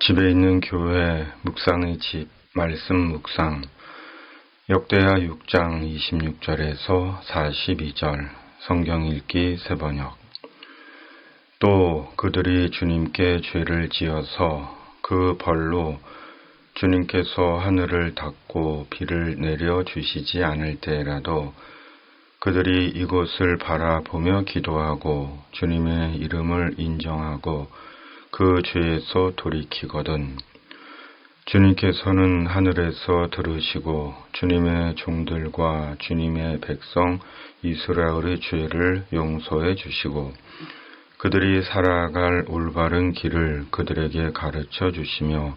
집에 있는 교회 묵상의 집 말씀 묵상 역대하 6장 26절에서 42절 성경 읽기 세번역. 또 그들이 주님께 죄를 지어서 그 벌로 주님께서 하늘을 닫고 비를 내려 주시지 않을 때라도 그들이 이곳을 바라보며 기도하고 주님의 이름을 인정하고 그 죄에서 돌이키거든 주님께서는 하늘에서 들으시고 주님의 종들과 주님의 백성 이스라엘의 죄를 용서해 주시고 그들이 살아갈 올바른 길을 그들에게 가르쳐 주시며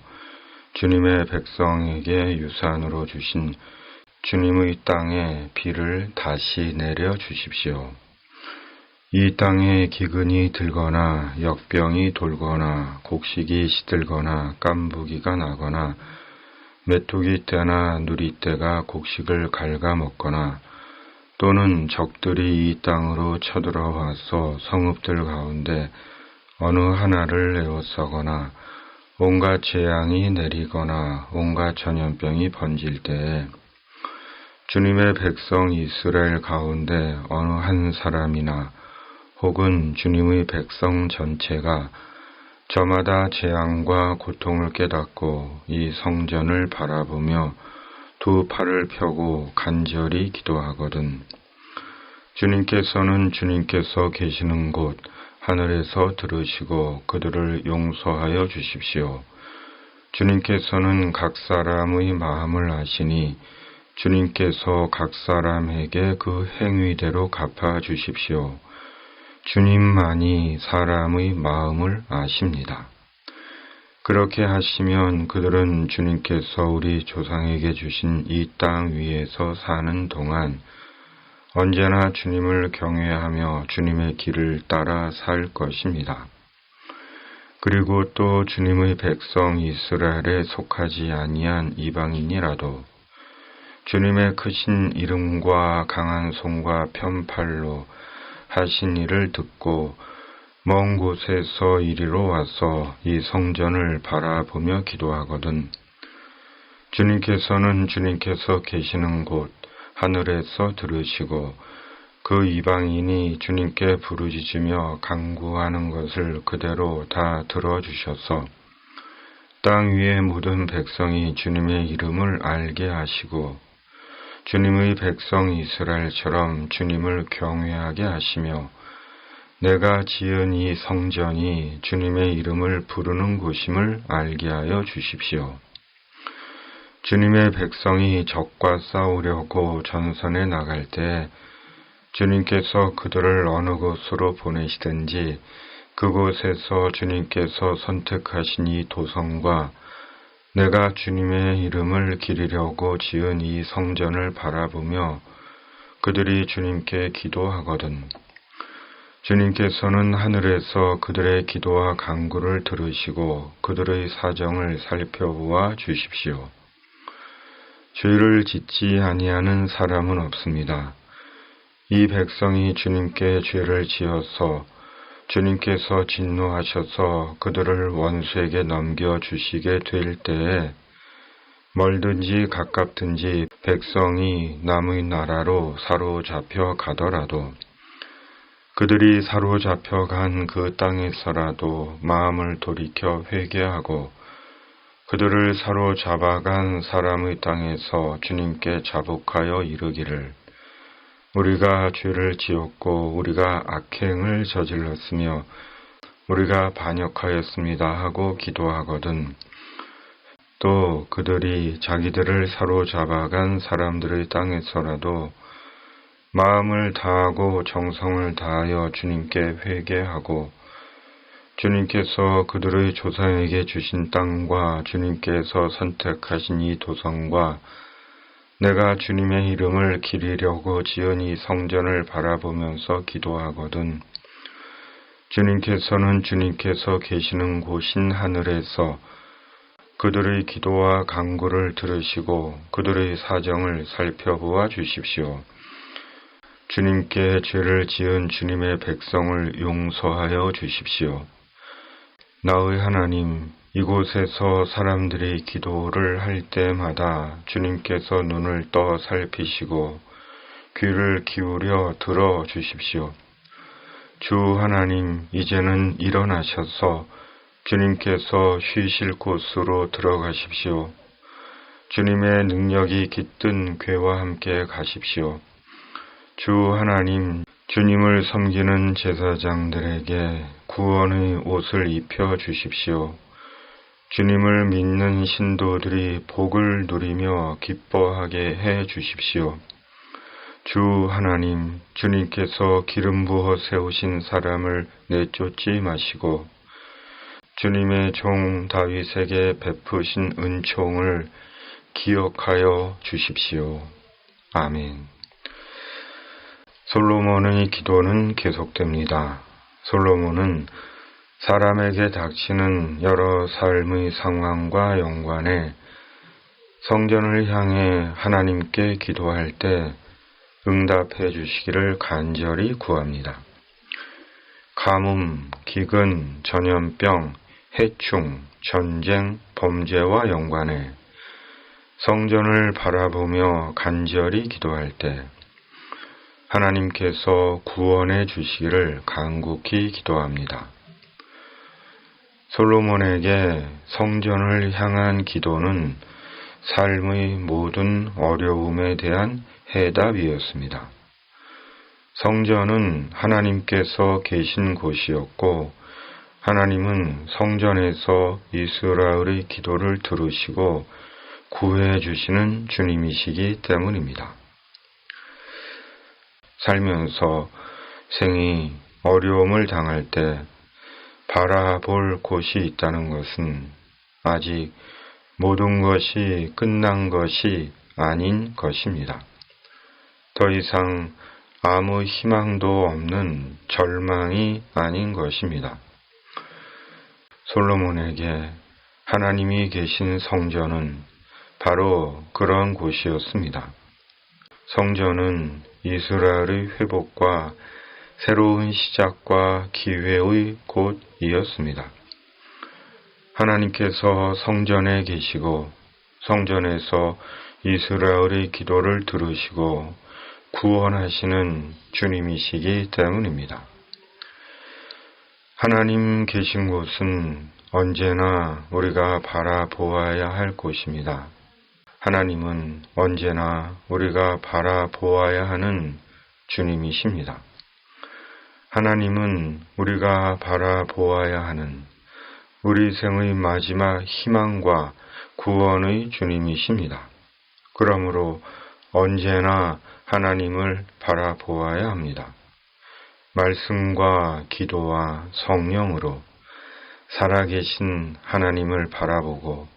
주님의 백성에게 유산으로 주신 주님의 땅에 비를 다시 내려 주십시오. 이 땅에 기근이 들거나 역병이 돌거나 곡식이 시들거나 깐부기가 나거나 메뚜기 때나 누리 때가 곡식을 갉아먹거나 또는 적들이 이 땅으로 쳐들어와서 성읍들 가운데 어느 하나를 에워싸거나 온갖 재앙이 내리거나 온갖 전염병이 번질 때에 주님의 백성 이스라엘 가운데 어느 한 사람이나 혹은 주님의 백성 전체가 저마다 재앙과 고통을 깨닫고 이 성전을 바라보며 두 팔을 펴고 간절히 기도하거든. 주님께서는 주님께서 계시는 곳 하늘에서 들으시고 그들을 용서하여 주십시오. 주님께서는 각 사람의 마음을 아시니 주님께서 각 사람에게 그 행위대로 갚아 주십시오. 주님만이 사람의 마음을 아십니다. 그렇게 하시면 그들은 주님께서 우리 조상에게 주신 이 땅 위에서 사는 동안 언제나 주님을 경외하며 주님의 길을 따라 살 것입니다. 그리고 또 주님의 백성 이스라엘에 속하지 아니한 이방인이라도 주님의 크신 이름과 강한 손과 편팔로 하신 일을 듣고 먼 곳에서 이리로 와서 이 성전을 바라보며 기도하거든. 주님께서는 주님께서 계시는 곳 하늘에서 들으시고 그 이방인이 주님께 부르짖으며 강구하는 것을 그대로 다 들어주셔서 땅 위의 모든 백성이 주님의 이름을 알게 하시고 주님의 백성 이스라엘처럼 주님을 경외하게 하시며 내가 지은 이 성전이 주님의 이름을 부르는 곳임을 알게 하여 주십시오. 주님의 백성이 적과 싸우려고 전선에 나갈 때 주님께서 그들을 어느 곳으로 보내시든지 그곳에서 주님께서 선택하신 이 도성과 내가 주님의 이름을 기리려고 지은 이 성전을 바라보며 그들이 주님께 기도하거든. 주님께서는 하늘에서 그들의 기도와 간구를 들으시고 그들의 사정을 살펴보아 주십시오. 죄를 짓지 아니하는 사람은 없습니다. 이 백성이 주님께 죄를 지어서 주님께서 진노하셔서 그들을 원수에게 넘겨주시게 될 때에 멀든지 가깝든지 백성이 남의 나라로 사로잡혀 가더라도 그들이 사로잡혀 간 그 땅에서라도 마음을 돌이켜 회개하고 그들을 사로잡아간 사람의 땅에서 주님께 자복하여 이르기를 우리가 죄를 지었고 우리가 악행을 저질렀으며 우리가 반역하였습니다 하고 기도하거든. 또 그들이 자기들을 사로잡아간 사람들의 땅에서라도 마음을 다하고 정성을 다하여 주님께 회개하고 주님께서 그들의 조상에게 주신 땅과 주님께서 선택하신 이 도성과 내가 주님의 이름을 기리려고 지은 이 성전을 바라보면서 기도하거든. 주님께서는 주님께서 계시는 곳인 하늘에서 그들의 기도와 간구를 들으시고 그들의 사정을 살펴보아 주십시오. 주님께 죄를 지은 주님의 백성을 용서하여 주십시오. 나의 하나님, 이곳에서 사람들이 기도를 할 때마다 주님께서 눈을 떠 살피시고 귀를 기울여 들어 주십시오. 주 하나님, 이제는 일어나셔서 주님께서 쉬실 곳으로 들어가십시오. 주님의 능력이 깃든 괴와 함께 가십시오. 주 하나님, 주님을 섬기는 제사장들에게 구원의 옷을 입혀 주십시오. 주님을 믿는 신도들이 복을 누리며 기뻐하게 해 주십시오. 주 하나님, 주님께서 기름 부어 세우신 사람을 내쫓지 마시고, 주님의 종 다윗에게 베푸신 은총을 기억하여 주십시오. 아멘. 솔로몬의 기도는 계속됩니다. 솔로몬은 사람에게 닥치는 여러 삶의 상황과 연관해 성전을 향해 하나님께 기도할 때 응답해 주시기를 간절히 구합니다. 가뭄, 기근, 전염병, 해충, 전쟁, 범죄와 연관해 성전을 바라보며 간절히 기도할 때 하나님께서 구원해 주시기를 간곡히 기도합니다. 솔로몬에게 성전을 향한 기도는 삶의 모든 어려움에 대한 해답이었습니다. 성전은 하나님께서 계신 곳이었고, 하나님은 성전에서 이스라엘의 기도를 들으시고 구해 주시는 주님이시기 때문입니다. 살면서 생이 어려움을 당할 때 바라볼 곳이 있다는 것은 아직 모든 것이 끝난 것이 아닌 것입니다. 더 이상 아무 희망도 없는 절망이 아닌 것입니다. 솔로몬에게 하나님이 계신 성전은 바로 그런 곳이었습니다. 성전은 이스라엘의 회복과 새로운 시작과 기회의 곳이었습니다. 하나님께서 성전에 계시고 성전에서 이스라엘의 기도를 들으시고 구원하시는 주님이시기 때문입니다. 하나님 계신 곳은 언제나 우리가 바라보아야 할 곳입니다. 하나님은 언제나 우리가 바라보아야 하는 주님이십니다. 하나님은 우리가 바라보아야 하는 우리 생의 마지막 희망과 구원의 주님이십니다. 그러므로 언제나 하나님을 바라보아야 합니다. 말씀과 기도와 성령으로 살아계신 하나님을 바라보고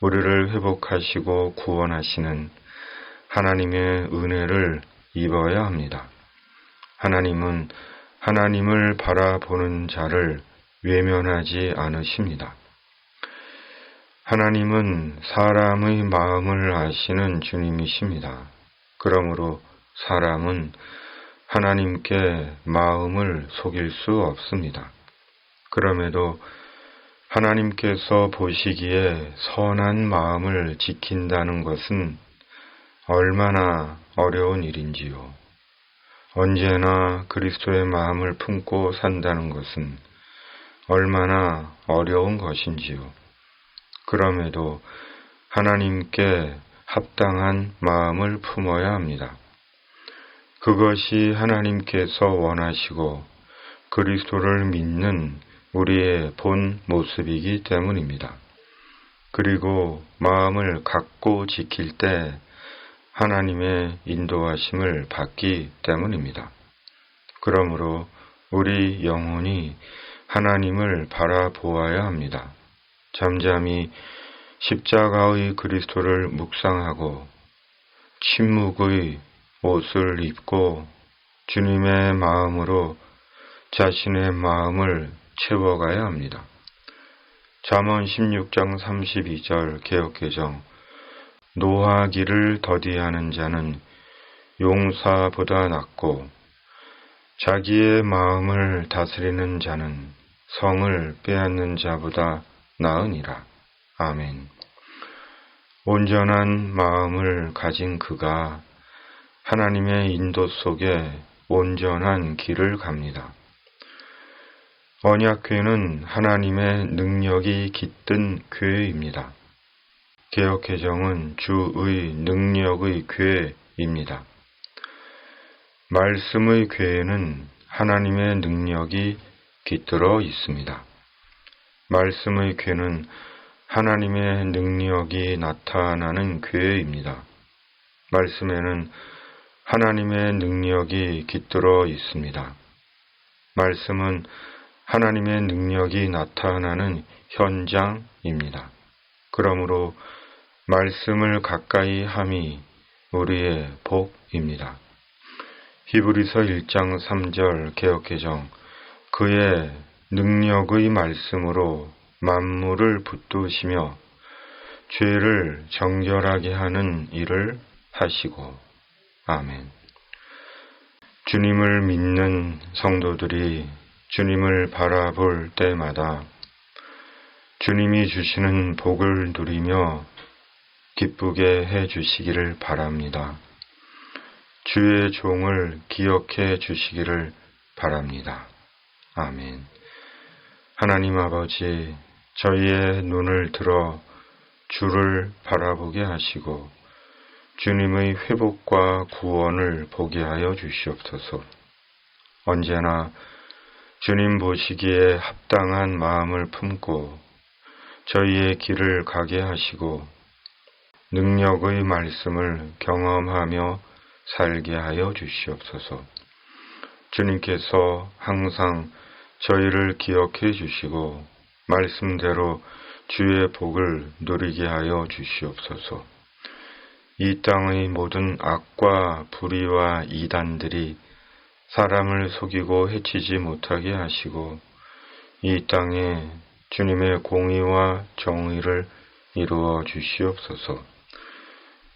우리를 회복하시고 구원하시는 하나님의 은혜를 입어야 합니다. 하나님은 하나님을 바라보는 자를 외면하지 않으십니다. 하나님은 사람의 마음을 아시는 주님이십니다. 그러므로 사람은 하나님께 마음을 속일 수 없습니다. 그럼에도 하나님께서 보시기에 선한 마음을 지킨다는 것은 얼마나 어려운 일인지요. 언제나 그리스도의 마음을 품고 산다는 것은 얼마나 어려운 것인지요. 그럼에도 하나님께 합당한 마음을 품어야 합니다. 그것이 하나님께서 원하시고 그리스도를 믿는 우리의 본 모습이기 때문입니다. 그리고 마음을 갖고 지킬 때 하나님의 인도하심을 받기 때문입니다. 그러므로 우리 영혼이 하나님을 바라보아야 합니다. 잠잠히 십자가의 그리스도를 묵상하고 침묵의 옷을 입고 주님의 마음으로 자신의 마음을 채워가야 합니다. 잠언 16장 32절 개혁개정 노하기를 더디하는 자는 용사보다 낫고 자기의 마음을 다스리는 자는 성을 빼앗는 자보다 나으니라. 아멘. 온전한 마음을 가진 그가 하나님의 인도 속에 온전한 길을 갑니다. 언약궤는 하나님의 능력이 깃든 궤입니다. 개혁 개정은 주의 능력의 궤입니다. 말씀의 궤에는 하나님의 능력이 깃들어 있습니다. 말씀의 궤는 하나님의 능력이 나타나는 궤입니다. 말씀에는 하나님의 능력이 깃들어 있습니다. 말씀은 하나님의 능력이 나타나는 현장입니다. 그러므로 말씀을 가까이 함이 우리의 복입니다. 히브리서 1장 3절 개혁개정 그의 능력의 말씀으로 만물을 붙드시며 죄를 정결하게 하는 일을 하시고 아멘. 주님을 믿는 성도들이 주님을 바라볼 때마다 주님이 주시는 복을 누리며 기쁘게 해 주시기를 바랍니다. 주의 종을 기억해 주시기를 바랍니다. 아멘. 하나님 아버지, 저희의 눈을 들어 주를 바라보게 하시고 주님의 회복과 구원을 보게 하여 주시옵소서. 언제나 주님 보시기에 합당한 마음을 품고 저희의 길을 가게 하시고 능력의 말씀을 경험하며 살게 하여 주시옵소서. 주님께서 항상 저희를 기억해 주시고 말씀대로 주의 복을 누리게 하여 주시옵소서. 이 땅의 모든 악과 불의와 이단들이 사람을 속이고 해치지 못하게 하시고 이 땅에 주님의 공의와 정의를 이루어 주시옵소서.